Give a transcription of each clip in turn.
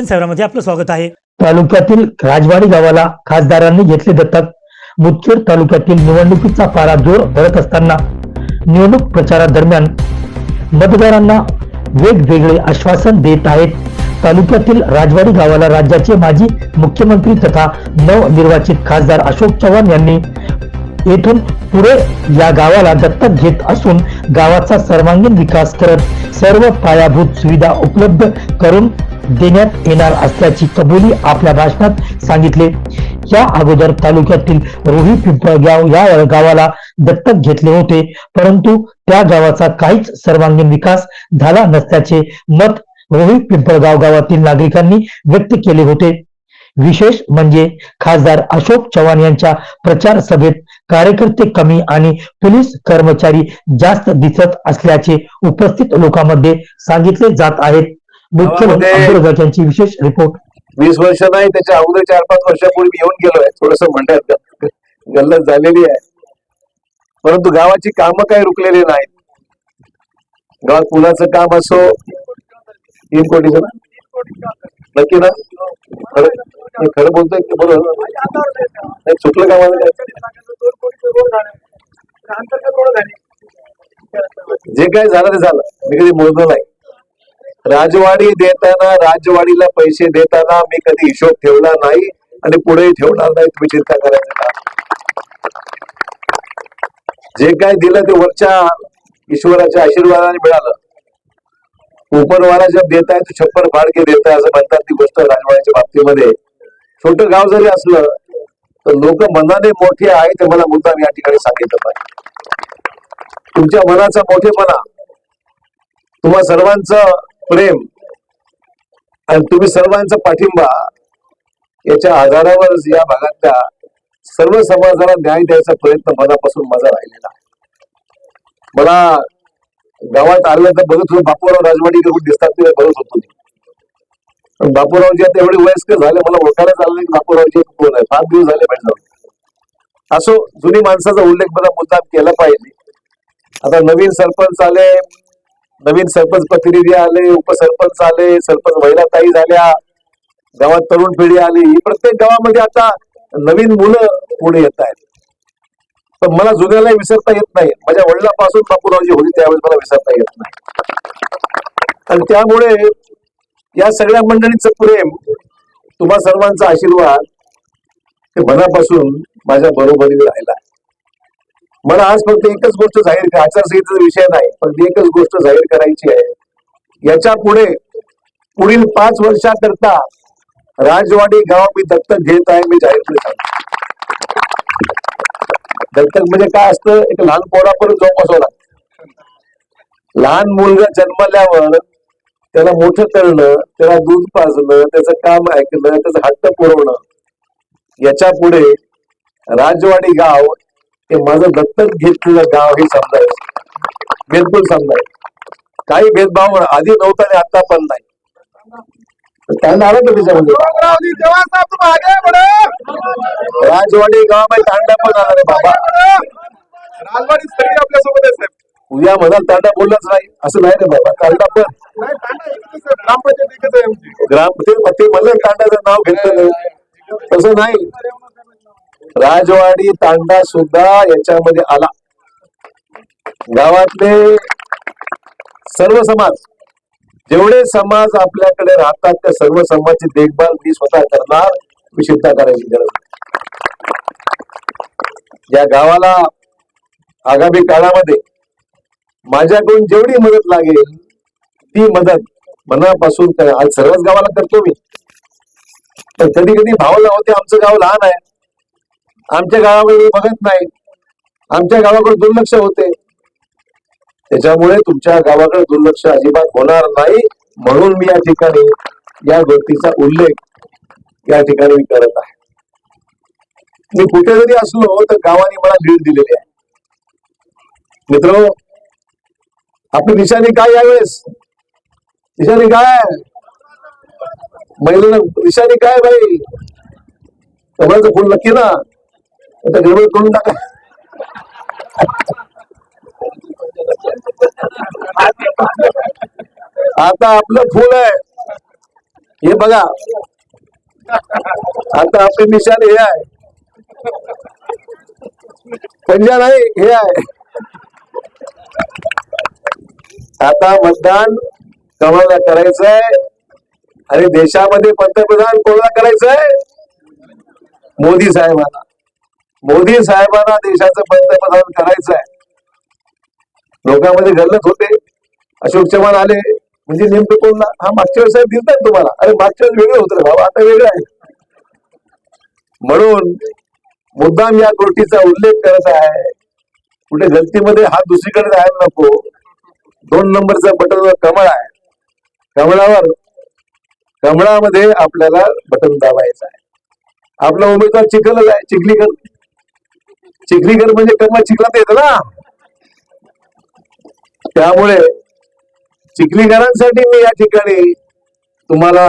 दर्शन सेवरामध्ये आपलं स्वागत आहे. तालुक्यातील राजवाडी गावाला खासदारांनी घेतले दत्तक. मुदखेड तालुक्यातील निवडणुकीचा पारा जोर धरत असताना निवडणूक प्रचारादरम्यान मतदारांना वेगवेगळे आश्वासन देत आहेत. तालुक्यातील राजवाडी गावाला राज्याचे माजी मुख्यमंत्री तथा नवनिर्वाचित खासदार अशोक चव्हाण यांनी येथून पुढे या गावाला दत्तक घेत असून गावाचा सर्वांगीण विकास करत सर्व पायाभूत सुविधा उपलब्ध करून देण्यात येणार असल्याची कबुली आपल्या भाषणात सांगितले. या अगोदर तालुक्यातील रोही पिंपळगाव या गावाला दत्तक घेतले होते. परंतु त्या गावाचा काहीच सर्वांगीण विकास झाला नसल्याचे मत रोही पिंपळगाव गावातील नागरिकांनी व्यक्त केले होते. विशेष म्हणजे खासदार अशोक चव्हाण यांच्या प्रचार सभेत कार्यकर्ते कमी आणि पोलीस कर्मचारी जास्त दिसत असल्याचे उपस्थित लोकांमध्ये सांगितले जात आहेत मुख्यमंत्री विशेष रिपोर्ट वीस वर्ष नाही त्याच्या अगोदर चार पाच वर्षापूर्वी येऊन गेलोय. थोडस म्हणतात गल्लत झालेली आहे. परंतु गावाची कामं काही रुकलेली नाहीत. गावात पुलाचं काम असो तीन कोटीचं ना नक्की ना? खरं खरं बोलतोय की बरोबर? चुकलं का मला जे काय झालं ते झालं. मी कधी मोजलं नाही. राजवाडी देताना राजवाडीला पैसे देताना मी कधी हिशोब ठेवला नाही आणि पुढेही ठेवणार नाही तुम्ही चिंता करायचं. का जे काय दिलं ते वरच्या ईश्वराच्या आशीर्वादाने मिळालं. उपरवाला जब देताय तो छप्पर फाडके देत देताय असं म्हणतात ती गोष्ट राजवाड्याच्या बाबतीमध्ये. छोटं गाव जरी असलं तर लोक मनाने मोठे आहे ते मला मुद्दाम या ठिकाणी सांगितलं पाहिजे. तुमच्या मनाचा मोठेपणा. तुम्हा सर्वांचं प्रेम. आणि तुम्ही सर्वांचा पाठिंबा याच्या आधारावर या भागातल्या सर्व समाजाला न्याय द्यायचा प्रयत्न मनापासून माझा राहिलेला आहे. मला गावात आलं तर बघत होतो बापूराव राजवाडी करून दिसतात ते बघत होतो पण बापूरावजी आता एवढे वयस्कर झाले मला ओळखायला चाललं नाही की बापूरावजी कोण आहे. फार दिवस झाले भेट जाऊन असो जुनी माणसाचा उल्लेख मला मुद्दाम केला पाहिजे. आता नवीन सरपंच आले नवीन सरपंच प्रतिनिधी आले उपसरपंच आले सरपंच महिलाताई झाल्या गावात तरुण पिढी आली. ही प्रत्येक गावामध्ये आता नवीन मुलं पुढे येत आहेत. पण मला जुन्याला विसरता येत नाही. माझ्या वडिलापासून बापूरावजी होती त्यावेळेस मला विसरता येत नाही. आणि त्यामुळे या सगळ्या मंडळीचं प्रेम तुम्हा सर्वांचा आशीर्वाद ते मनापासून माझ्या बरोबरीला राहिला आहे. मला आज फक्त एकच गोष्ट जाहीर आचारसंहितेचा विषय नाही पण एकच गोष्ट जाहीर करायची आहे. याच्यापुढे पुढील पाच वर्षाकरता राजवाडी गाव मी दत्तक घेत आहे मी जाहीर दत्तक म्हणजे काय असतं? एक लहान पोरापर्यंत जोपासवं लागतं लहान मुलगा जन्मल्यावर त्याला मोठं करणं त्याला दूध पाजणं त्याचं काम ऐकणं त्याचं हट्ट पुरवणं याच्यापुढे राजवाडी गाव हे माझं दत्तक घेतलेलं गाव हे समजायचं बिलकुल समजायचं काही भेदभाव आधी नव्हता आणि आता पण नाही. त्यांना आलं का त्याच्यामध्ये राजवाडी गावमध्ये तांडा पण आला रे बाबा. राजवाडी सगळी आपल्यासोबत आहे साहेब. उद्या म्हणाल तांडा बोललाच नाही. असं नाही रे बाबा. तांडा पण. नाही ग्राम ते ते म्हणलं तांडाचं नाव घेतलं तसं नाही. राजवाडी तांडा सुद्धा याच्यामध्ये आला. गावातले सर्व समाज जेवढे समाज आपल्याकडे राहतात त्या सर्व समाजाची देखभाल मी स्वतः करणार मी चिंता करायची गरज नाही. या गावाला आगामी काळामध्ये माझ्याकडून जेवढी मदत लागेल ती मदत मनापासून आज सर्वच गावाला करतो मी. पण कधी कधी भावना होते आमचं गाव लहान आहे. आमच्या गावाकडे बघत नाही. आमच्या गावाकडे दुर्लक्ष होते. त्याच्यामुळे तुमच्या गावाकडे दुर्लक्ष अजिबात होणार नाही. म्हणून मी या ठिकाणी या गोष्टीचा उल्लेख या ठिकाणी मी करत आहे. मी कुठे जरी असलो तर गावाने मला लीड दिलेली आहे. मित्र आपली निशाणी काय यावेळेस? निशाणी काय महिलेला निशाणी काय बाई? कमळाचं फुल नक्की ना? आता गडबड करून टाका. आता आपलं फुल आहे. हे बघा. आता आपली निशाण हे आहे. पंजा नाही हे आहे. आता मतदान कोणाला करायचंय? आणि देशामध्ये पंतप्रधान कोणाला करायचंय? मोदी साहेबांना. मोदी साहेबांना देशाचं पंतप्रधान आहे लोकांमध्ये गल्लत होते. अशोक चव्हाण आले. म्हणजे नेमकं कोण हा मागच्या वेळेस साहेब तुम्हाला. अरे मागच्या वेळेस वेगळं होतं रे आता वेगळं आहे म्हणून मुद्दाम या गोष्टीचा उल्लेख करत आहे. कुठे गलतीमध्ये हा दुसरीकडे जायला नको. दोन नंबरचा बटन कमळ आहे. कमळावर कमळामध्ये आपल्याला बटन दाबायचं आहे. आपला उमेदवार चिखलच आहे चिखलीकर म्हणजे कर्म चिखलात येत ना. त्यामुळे चिखलीकरांसाठी मी या ठिकाणी तुम्हाला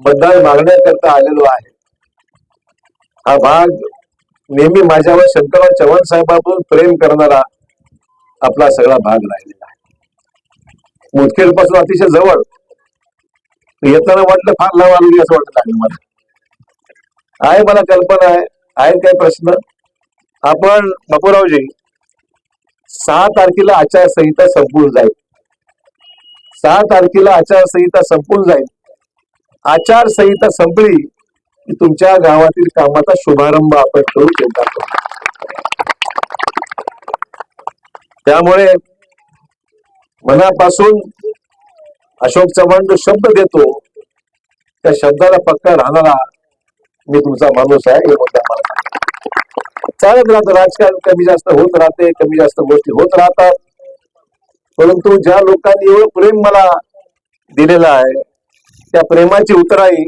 मतदान मागण्याकरता आलेलो आहे. हा भाग नेहमी माझ्यावर शंकरराव चव्हाण साहेबांपासून प्रेम करणारा आपला सगळा भाग राहिलेला आहे. मुदखेडपासून अतिशय जवळ. येताना वाटलं फार लांब आलेली असं वाटत आहे मला. आहे मला कल्पना आहे आहेत काही प्रश्न? आपण बापूरावजी सहा तारखेला आचारसंहिता संपून जाईल. सहा तारखेला आचारसंहिता संपून जाईल. आचारसंहिता संपली की तुमच्या गावातील कामाचा शुभारंभ आपण करू चिंता त्यामुळे मनापासून अशोक चव्हाण जो शब्द देतो त्या शब्दाला पक्का राहणारा मी तुमचा माणूस आहे हे मुद्दा मला चालत राहतं. राजकारण कमी जास्त होत राहते कमी जास्त गोष्टी होत राहतात. परंतु ज्या लोकांनी एवढं प्रेम मला दिलेलं आहे त्या प्रेमाची उतराई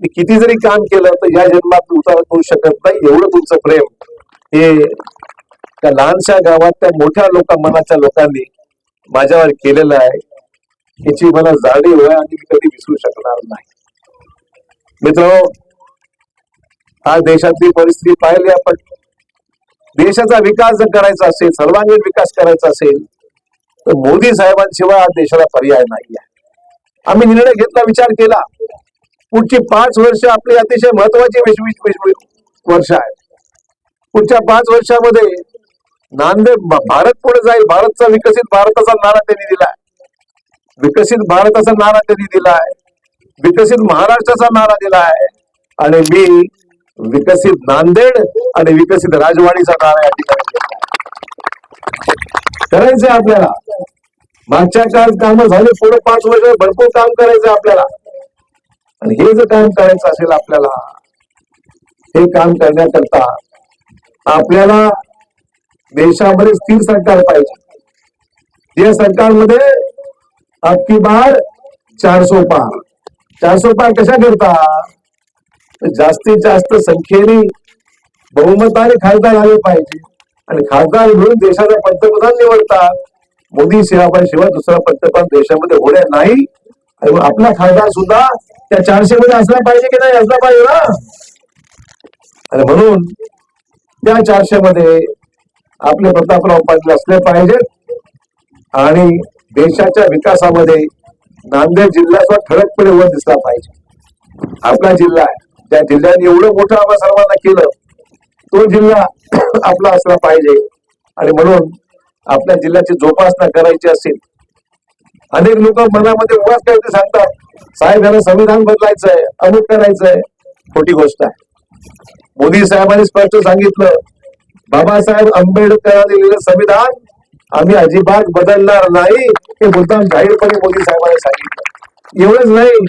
मी किती जरी काम केलं तर या जन्मात उतारा करू शकत नाही. एवढं तुमचं प्रेम हे त्या लहानशा गावात त्या मोठ्या लोक मनाच्या लोकांनी माझ्यावर केलेलं आहे. याची मला जाणीव आहे आणि मी कधी विसरू शकणार नाही. मित्र आज देशातली परिस्थिती पाहिली आपण. देशाचा विकास जर करायचा असेल सर्वांगीण विकास करायचा असेल तर मोदी साहेबांशिवाय आज देशाला पर्याय नाही आहे आम्ही निर्णय घेतला विचार केला. पुढची पाच वर्ष आपली अतिशय महत्वाची वर्ष आहेत पुढच्या पाच वर्षामध्ये नांदेड भारत पुढे जाईल. भारतचा विकसित भारताचा नारा त्यांनी दिलाय. विकसित भारताचा नारा त्यांनी दिलाय. विकसित महाराष्ट्राचा नारा दिलाय. आणि मी विकसित नांदेड आणि विकसित राजवाडीचा नारा या ठिकाणी करायचंय आपल्याला. मागच्या काळात काम झाले पुढे पाच वर्ष भरपूर काम करायचं आपल्याला. आणि हे जर काम करायचं असेल आपल्याला हे काम करण्याकरता आपल्याला देशामध्ये स्थिर सरकार पाहिजे. या सरकारमध्ये अबकी बार चारसो पार चारसो पार कशा करता? जास्तीत जास्त संख्येने बहुमताने खासदार आले पाहिजे. आणि खासदार म्हणून देशाचा पंतप्रधान निवडतात. मोदी शिवाय दुसरा पंतप्रधान देशामध्ये होण्या नाही. आणि आपला खासदार सुद्धा त्या चारशे मध्ये असला पाहिजे की नाही असला पाहिजे ना? आणि म्हणून त्या चारशे मध्ये आपले प्रतापराव पाटील असले पाहिजेत आणि देशाच्या विकासामध्ये नांदेड जिल्ह्याचा ठळकपणे वर दिसला पाहिजे. आपला जिल्हा आहे. त्या जिल्ह्याने एवढं मोठं आम्हा सर्वांना केलं तो जिल्हा आपला असला पाहिजे. आणि म्हणून आपल्या जिल्ह्याची जोपासना करायची असेल. अनेक लोक मनामध्ये उगाच ते सांगतात साहेब यांना संविधान बदलायचं आहे अमुक करायचंय. खोटी गोष्ट आहे. मोदी साहेबांनी स्पष्ट सांगितलं बाबासाहेब आंबेडकरांनी लिहिलेलं संविधान आम्ही अजिबात बदलणार नाही हे मुद्दाम जाहीरपणे मोदी साहेबांनी सांगितलं. एवढंच नाही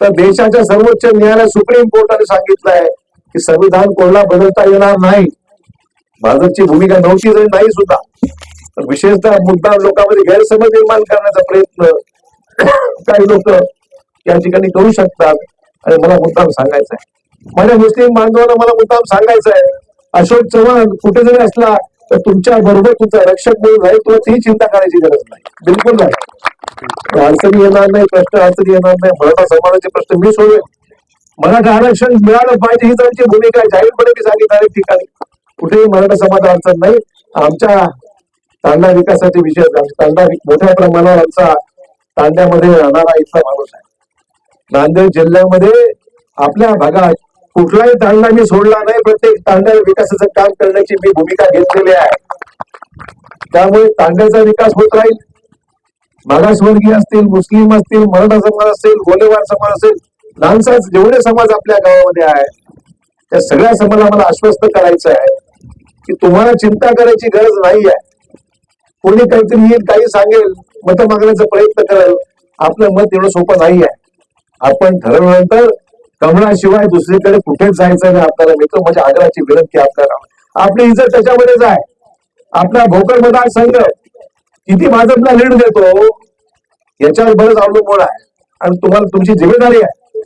तर देशाच्या सर्वोच्च न्यायालय सुप्रीम कोर्टाने सांगितलंय की संविधान कोणाला बदलता येणार नाही. भाजपची भूमिका नव्हती जरी नाही सुद्धा. तर विशेषतः मुद्दा लोकांमध्ये गैरसमज निर्माण करण्याचा प्रयत्न काही लोक या ठिकाणी करू शकतात आणि मला मुद्दाम सांगायचा आहे माझ्या मुस्लिम बांधवांना मला मुद्दाम सांगायचं आहे अशोक चव्हाण कुठे जरी असला तर तुमच्या बरोबर तुमचा रक्षक म्हणून राहील तुला ती चिंता करायची गरज नाही. बिलकुल नाही. अडचणी येणार नाही प्रश्न अडचणी येणार नाही. मराठा समाजाचे प्रश्न मी सोडवेन. मराठा आरक्षण मिळालं पाहिजे हीच आमची भूमिका आहे. जाहीरपणे मी सांगितलं अनेक ठिकाणी. कुठेही मराठा समाज अडचण नाही. आमच्या तांडा विकासाचे विषय. तांडा मोठ्या प्रमाणावर आमचा तांड्यामध्ये राहणारा इथला माणूस आहे. नांदेड जिल्ह्यामध्ये आपल्या भागात कुठलाही तांडा मी सोडला नाही प्रत्येक तांडा विकासाचं काम करण्याची मी भूमिका घेतलेली आहे. त्यामुळे तांड्याचा विकास होत राहील. मागासवर्गीय असतील मुस्लिम असतील मराठा समाज असेल गोलेवार समाज असेल लहानसा जेवढे समाज आपल्या गावामध्ये आहे त्या सगळ्या समाजाला मला आश्वस्त करायचं आहे की तुम्हाला चिंता करायची गरज नाही आहे कोणी काहीतरी येईल काही सांगेल मत मागण्याचा प्रयत्न करेल आपलं मत एवढं सोपं नाही आहे आपण ठरवल्यानंतर कमळाशिवाय दुसरीकडे कुठेच जायचं नाही आपल्याला मित्र म्हणजे आग्रहाची विनंती आपल्याला. आपली इज्जत त्याच्यामध्येच आहे. आपला भोकर मतदारसंघ किती भाजपला लीड देतो याच्यावर बरंच अवलंबून आहे. आणि तुम्हाला तुमची जिम्मेदारी आहे.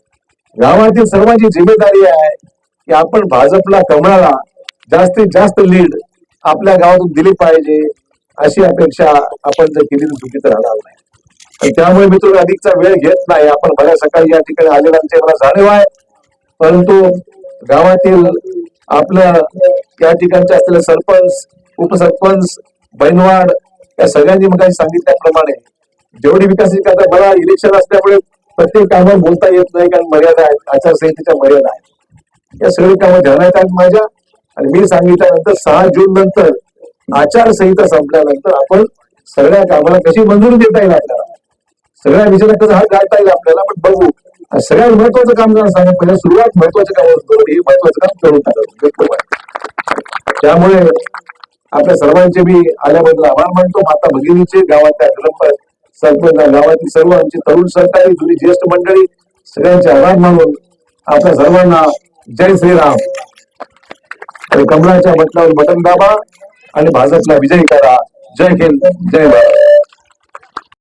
गावातील सर्वांची जिम्मेदारी आहे की आपण भाजपला कमळाला जास्तीत जास्त लीड आपल्या गावातून दिली पाहिजे अशी अपेक्षा आपण जर केली तर चुकीचं राहणार नाही. त्यामुळे मी तुम्ही अधिकचा वेळ घेत नाही. आपण भल्या सकाळी या ठिकाणी आलेल्यांचे मला जाणीव आहे. परंतु गावातील आपलं या ठिकाणचे असलेले सरपंच उपसरपंच बैनवाड या सगळ्यांनी मग सांगितल्याप्रमाणे जेवढी विकासाची करता मला इलेक्शन असल्यामुळे प्रत्येक कामावर बोलता येत नाही कारण मर्यादा आहेत. आचारसंहितेच्या मर्यादा आहेत. या सगळी कामं ध्यानात आहेत माझ्या. आणि मी सांगितल्यानंतर सहा जून नंतर आचारसंहिता संपल्यानंतर आपण सगळ्या कामाला कशी मंजुरी देता येईल आपल्याला? सगळ्या विषयाला कसं हात गाठता येईल आपल्याला पण बघू. सगळ्यात महत्वाचं काम जर सांगा पहिल्या सुरुवात महत्वाचं काम असतं हे महत्वाचं काम करून टाकायचं त्यामुळे आपल्या सर्वांचे मी आल्याबद्दल आभार मानतो. माता भगिनीचे गावातल्या ग्रामपंचायत सरपंच गावातील सर्व आमची तरुण सरकारी जुनी ज्येष्ठ मंडळी सगळ्यांचे आभार मानून आपल्या सर्वांना जय श्रीराम. आणि कमळाच्या बटनावर बटन दाबा आणि भाजपला विजयी करा. जय हिंद जय भारत.